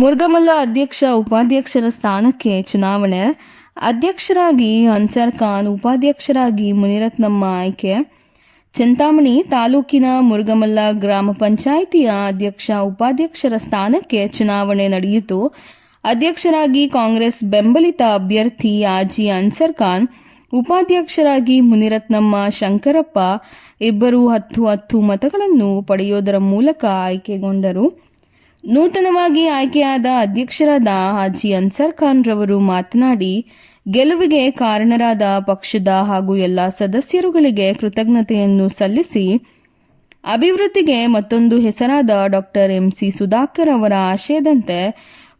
ಮುರುಗಮಲ್ಲ ಅಧ್ಯಕ್ಷ, ಉಪಾಧ್ಯಕ್ಷರ ಸ್ಥಾನಕ್ಕೆ ಚುನಾವಣೆ. ಅಧ್ಯಕ್ಷರಾಗಿ ಅನ್ಸರ್ ಖಾನ್, ಉಪಾಧ್ಯಕ್ಷರಾಗಿ ಮುನಿರತ್ನಮ್ಮ ಆಯ್ಕೆ. ಚಿಂತಾಮಣಿ ತಾಲೂಕಿನ ಮುರುಗಮಲ್ಲ ಗ್ರಾಮ ಪಂಚಾಯಿತಿಯ ಅಧ್ಯಕ್ಷ, ಉಪಾಧ್ಯಕ್ಷರ ಸ್ಥಾನಕ್ಕೆ ಚುನಾವಣೆ ನಡೆಯಿತು. ಅಧ್ಯಕ್ಷರಾಗಿ ಕಾಂಗ್ರೆಸ್ ಬೆಂಬಲಿತ ಅಭ್ಯರ್ಥಿ ಆಜಿ ಅನ್ಸರ್ ಖಾನ್, ಉಪಾಧ್ಯಕ್ಷರಾಗಿ ಮುನಿರತ್ನಮ್ಮ ಶಂಕರಪ್ಪ. ಇಬ್ಬರು ಹತ್ತು ಹತ್ತು ಮತಗಳನ್ನು ಪಡೆಯುವುದರ ಮೂಲಕ ಆಯ್ಕೆಗೊಂಡರು. ನೂತನವಾಗಿ ಆಯ್ಕೆಯಾದ ಅಧ್ಯಕ್ಷರಾದ ಹಾಜಿ ಅನ್ಸರ್ ಖಾನ್ ರವರು ಮಾತನಾಡಿ, ಗೆಲುವಿಗೆ ಕಾರಣರಾದ ಪಕ್ಷದ ಹಾಗೂ ಎಲ್ಲ ಸದಸ್ಯರುಗಳಿಗೆ ಕೃತಜ್ಞತೆಯನ್ನು ಸಲ್ಲಿಸಿ, ಅಭಿವೃದ್ಧಿಗೆ ಮತ್ತೊಂದು ಹೆಸರಾದ ಡಾಕ್ಟರ್ ಎಂಸಿ ಸುಧಾಕರ್ ಅವರ ಆಶಯದಂತೆ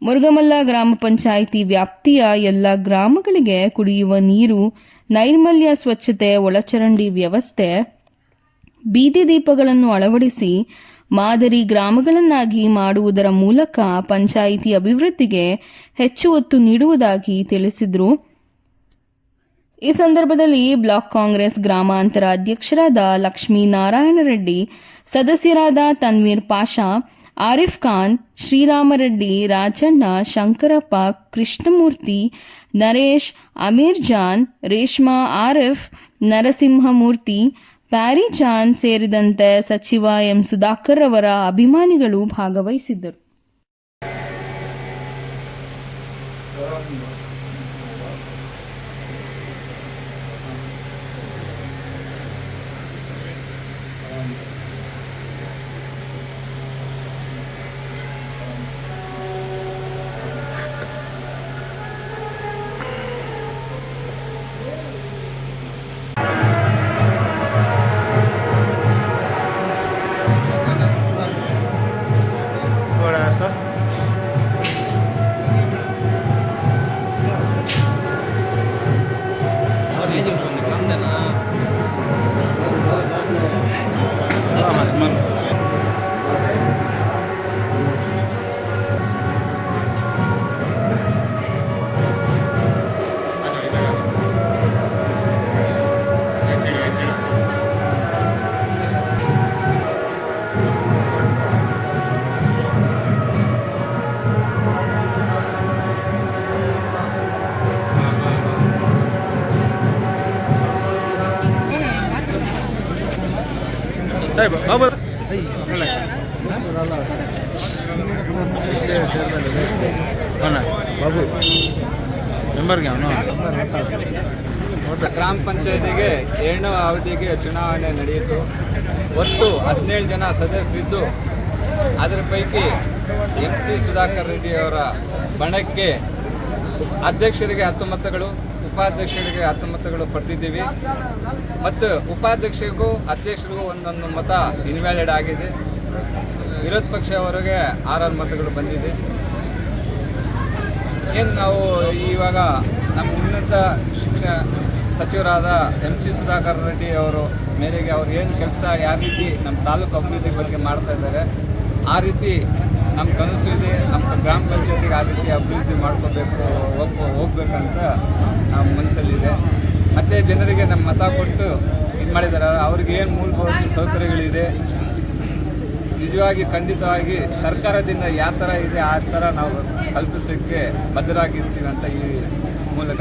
ಮುರುಗಮಲ್ಲ ಗ್ರಾಮ ಪಂಚಾಯಿತಿ ವ್ಯಾಪ್ತಿಯ ಎಲ್ಲ ಗ್ರಾಮಗಳಿಗೆ ಕುಡಿಯುವ ನೀರು, ನೈರ್ಮಲ್ಯ ಸ್ವಚ್ಛತೆ ಒಳಚರಂಡಿ ವ್ಯವಸ್ಥೆ ಬೀದಿ ದೀಪಗಳನ್ನು ಅಳವಡಿಸಿ ಮಾದರಿ ಗ್ರಾಮಗಳನ್ನಾಗಿ ಮಾಡುವುದರ ಮೂಲಕ ಪಂಚಾಯಿತಿ ಅಭಿವೃದ್ಧಿಗೆ ಹೆಚ್ಚು ಒತ್ತು ನೀಡುವುದಾಗಿ ತಿಳಿಸಿದರು. ಈ ಸಂದರ್ಭದಲ್ಲಿ ಬ್ಲಾಕ್ ಕಾಂಗ್ರೆಸ್ ಗ್ರಾಮಾಂತರ ಅಧ್ಯಕ್ಷರಾದ ಲಕ್ಷ್ಮೀ ನಾರಾಯಣ ರೆಡ್ಡಿ, ಸದಸ್ಯರಾದ ತನ್ವೀರ್ ಪಾಷಾ, ಆರಿಫ್ ಖಾನ್ ಶ್ರೀರಾಮರೆಡ್ಡಿ ರಾಜಣ್ಣ, ಶಂಕರಪ್ಪ, ಕೃಷ್ಣಮೂರ್ತಿ, ನರೇಶ್, ಅಮೀರ್ ಜಾನ್, ರೇಷ್ಮಾ, ಆರಿಫ್, ನರಸಿಂಹಮೂರ್ತಿ ಪ್ಯಾರಿ ಜಾನ್ ಸೇರಿದಂತೆ ಸಚಿವ ಎಂ ಸುಧಾಕರ್ ಅವರ ಅಭಿಮಾನಿಗಳು ಭಾಗವಹಿಸಿದ್ದರು. Dai, apa? Hei, mana? Babu. Member kan? Member atas. ಗ್ರಾಮ ಪಂಚಾಯತಿಗೆ ಏಳನೇ ಅವಧಿಗೆ ಚುನಾವಣೆ ನಡೆಯಿತು. ಒಟ್ಟು ಹದಿನೇಳು ಜನ ಸದಸ್ಯರಿದ್ದು, ಅದರ ಪೈಕಿ ಎಂ ಸಿ ಸುಧಾಕರ್ ರೆಡ್ಡಿ ಅವರ ಬಣಕ್ಕೆ ಅಧ್ಯಕ್ಷರಿಗೆ ಹತ್ತು ಮತಗಳು ಉಪಾಧ್ಯಕ್ಷರಿಗೆ ಹತ್ತು ಮತಗಳು ಪಡೆದಿದ್ದೀವಿ. ಮತ್ತು ಉಪಾಧ್ಯಕ್ಷರಿಗೂ ಅಧ್ಯಕ್ಷರಿಗೂ ಒಂದೊಂದು ಮತ ಇನ್ವ್ಯಾಲಿಡ್ ಆಗಿದೆ. ವಿರೋಧ ಪಕ್ಷವರೆಗೆ ಆರಾರು ಮತಗಳು ಬಂದಿದೆ. ಏನು ನಾವು ಇವಾಗ ನಮ್ಮ ಉನ್ನತ ಶಿಕ್ಷಣ ಸಚಿವರಾದ ಎಂ ಸಿ ಸುಧಾಕರ್ ರೆಡ್ಡಿ ಅವರು ಮೇರೆಗೆ ಅವ್ರು ಏನು ಕೆಲಸ ಯಾವ ರೀತಿ ನಮ್ಮ ತಾಲೂಕು ಅಭಿವೃದ್ಧಿ ಬಗ್ಗೆ ಮಾಡ್ತಾ ಇದ್ದಾರೆ, ಆ ರೀತಿ ನಮ್ಮ ಕನಸು ಇದೆ, ನಮ್ಮ ಗ್ರಾಮ ಪಂಚಾಯತಿಗೆ ಆ ರೀತಿ ಅಭಿವೃದ್ಧಿ ಮಾಡ್ಕೋಬೇಕು ಹೋಗ್ ಹೋಗ್ಬೇಕಂತ ನಮ್ಮ ಮನಸ್ಸಲ್ಲಿದೆ ಮತ್ತು ಜನರಿಗೆ ನಮ್ಮ ಮತ ಕೊಟ್ಟು ಇದು ಮಾಡಿದ್ದಾರೆ. ಅವ್ರಿಗೆ ಏನು ಮೂಲಭೂತ ಸೌಕರ್ಯಗಳಿದೆ? ನಿಜವಾಗಿ, ಖಂಡಿತವಾಗಿ ಸರ್ಕಾರದಿಂದ ಯಾವ ಥರ ಇದೆ, ಆ ಥರ ನಾವು ಕಲ್ಪಿಸೋಕ್ಕೆ ಬದ್ಧರಾಗಿರ್ತೀವಿ ಅಂತ ಈ ಮೂಲಕ